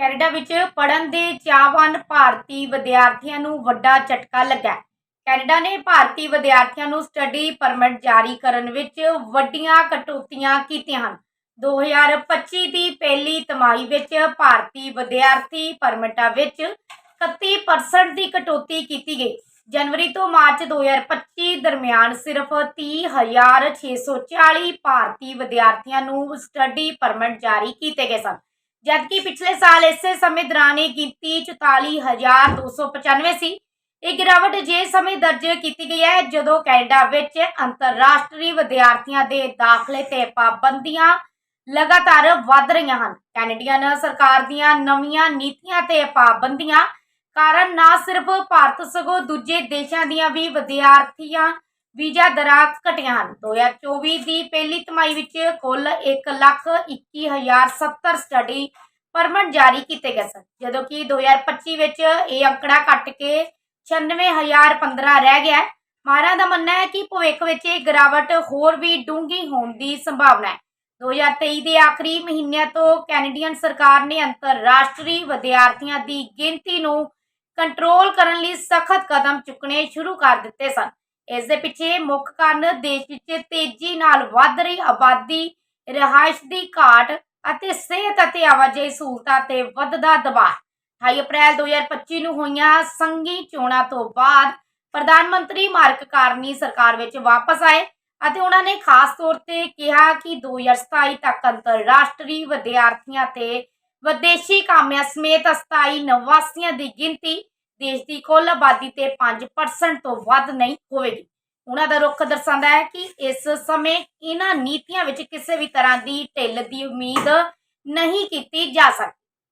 Canada ਵਿੱਚ ਪੜ੍ਹਨ ਦੇ ਚਾਹਵਾਨ ਭਾਰਤੀ ਵਿਦਿਆਰਥੀਆਂ ਨੂੰ ਵੱਡਾ ਝਟਕਾ ਲੱਗਾ। ਕੈਨੇਡਾ ਨੇ ਭਾਰਤੀ ਵਿਦਿਆਰਥੀਆਂ ਨੂੰ ਸਟੱਡੀ ਪਰਮਿਟ ਜਾਰੀ ਕਰਨ ਵਿੱਚ ਵੱਡੀਆਂ ਕਟੌਤੀਆਂ ਕੀਤੀਆਂ ਹਨ। 2025 ਦੀ ਪਹਿਲੀ ਤਿਮਾਹੀ ਵਿੱਚ ਭਾਰਤੀ ਵਿਦਿਆਰਥੀ ਪਰਮਿਟਾਂ ਵਿੱਚ 31% ਦੀ ਕਟੌਤੀ ਕੀਤੀ ਗਈ। ਜਨਵਰੀ ਤੋਂ ਮਾਰਚ 2025 ਦਰਮਿਆਨ ਸਿਰਫ 30640 ਭਾਰਤੀ ਵਿਦਿਆਰਥੀਆਂ ਨੂੰ ਸਟੱਡੀ ਪਰਮਿਟ ਜਾਰੀ ਕੀਤੇ ਗਏ ਸਨ। ਜਦਕਿ ਪਿਛਲੇ ਸਾਲ ਇਸੇ ਸਮੇਂ ਦੌਰਾਨ ਇਹ ਗਿਣਤੀ 44295 ਸੀ। ਇਹ ਗਿਰਾਵਟ ਜੇ ਸਮੇਂ ਦਰਜ ਕੀਤੀ ਗਈ ਹੈ, ਜਦੋਂ ਕੈਨੇਡਾ ਵਿੱਚ ਅੰਤਰਰਾਸ਼ਟਰੀ ਵਿਦਿਆਰਥੀਆਂ ਦੇ ਦਾਖਲੇ ਤੇ ਪਾਬੰਦੀਆਂ ਲਗਾਤਾਰ ਵੱਧ ਰਹੀਆਂ ਹਨ। ਕੈਨੇਡੀਅਨ ਸਰਕਾਰ ਦੀਆਂ ਨਵੀਆਂ ਨੀਤੀਆਂ ਤੇ ਪਾਬੰਦੀਆਂ ਕਾਰਨ ਨਾ ਸਿਰਫ ਭਾਰਤ ਸਗੋਂ ਦੂਜੇ ਦੇਸ਼ਾਂ ਦੀਆਂ ਵੀ ਵਿਦਿਆਰਥੀਆਂ ਵੀਜ਼ਾ ਦਰਾਂ ਘਟੀਆਂ ਹਨ। 2024 ਦੀ ਪਹਿਲੀ ਤਿਮਾਹੀ ਵਿੱਚ ਕੁੱਲ 121070 ਸਟੱਡੀ ਪਰਮਿਟ ਜਾਰੀ ਕੀਤੇ ਗਏ ਸਨ, ਜਦੋਂ ਕਿ 2025 ਵਿੱਚ ਇਹ ਅੰਕੜਾ ਘਟ ਕੇ 96015 ਰਹਿ ਗਿਆ ਹੈ। ਦਾ ਮੰਨਣਾ ਹੈ ਕਿ ਭਵਿੱਖ ਵਿੱਚ ਇਹ ਗਿਰਾਵਟ ਹੋਰ ਵੀ ਡੂੰਘੀ ਹੋਣ ਦੀ ਸੰਭਾਵਨਾ ਹੈ। 2023 ਦੇ ਆਖਰੀ ਮਹੀਨਿਆਂ ਤੋਂ ਕੈਨੇਡੀਅਨ ਸਰਕਾਰ ਨੇ ਅੰਤਰਰਾਸ਼ਟਰੀ ਵਿਦਿਆਰਥੀਆਂ ਦੀ ਗਿਣਤੀ ਨੂੰ ਕੰਟਰੋਲ ਕਰਨ ਲਈ ਸਖਤ ਕਦਮ ਚੁੱਕਣੇ ਸ਼ੁਰੂ ਕਰ ਦਿੱਤੇ ਸਨ। ਇਸ ਦੇ ਪਿੱਛੇ ਮੁੱਖ ਕਾਰਨ ਦੇਸ਼ ਵਿੱਚ ਤੇਜ਼ੀ ਨਾਲ ਵੱਧ ਰਹੀ ਆਬਾਦੀ, ਰਿਹਾਇਸ਼ ਦੀ ਘਾਟ ਅਤੇ ਸਿਹਤ ਅਤੇ ਆਵਾਜਾਈ ਸਹੂਲਤਾਂ ਤੇ ਵੱਧਦਾ ਦਬਾਅ। 28 ਅਪ੍ਰੈਲ 2025 ਨੂੰ ਹੋਈਆਂ ਸੰਘੀ ਚੋਣਾਂ ਤੋਂ ਬਾਅਦ ਪ੍ਰਧਾਨ ਮੰਤਰੀ ਮਾਰਕ ਕਾਰਨੀ ਸਰਕਾਰ ਵਿੱਚ ਵਾਪਸ ਆਏ ਅਤੇ ਉਹਨਾਂ ਨੇ ਖਾਸ ਤੌਰ ਤੇ ਕਿਹਾ ਕਿ 2027 ਤੱਕ ਅੰਤਰਰਾਸ਼ਟਰੀ ਵਿਦਿਆਰਥੀਆਂ ਤੇ ਵਿਦੇਸ਼ੀ ਕਾਮਿਆਂ ਸਮੇਤ ਅਸਥਾਈ ਨਿਵਾਸੀਆਂ ਦੀ ਗਿਣਤੀ ਦੇਸ਼ ਦੀ ਕੁੱਲ ਆਬਾਦੀ ਤੇ 5% ਤੋਂ ਵੱਧ ਨਹੀਂ ਹੋਵੇਗੀ। ਉਹਨਾਂ ਦਾ ਰੁਖ ਦਰਸਾਉਂਦਾ ਹੈ ਕਿ ਇਸ ਸਮੇਂ ਇਹਨਾਂ ਨੀਤੀਆਂ ਵਿੱਚ ਕਿਸੇ ਵੀ ਤਰ੍ਹਾਂ ਦੀ ਢਿੱਲ ਦੀ ਉਮੀਦ ਨਹੀਂ ਕੀਤੀ ਜਾ ਸਕਦੀ।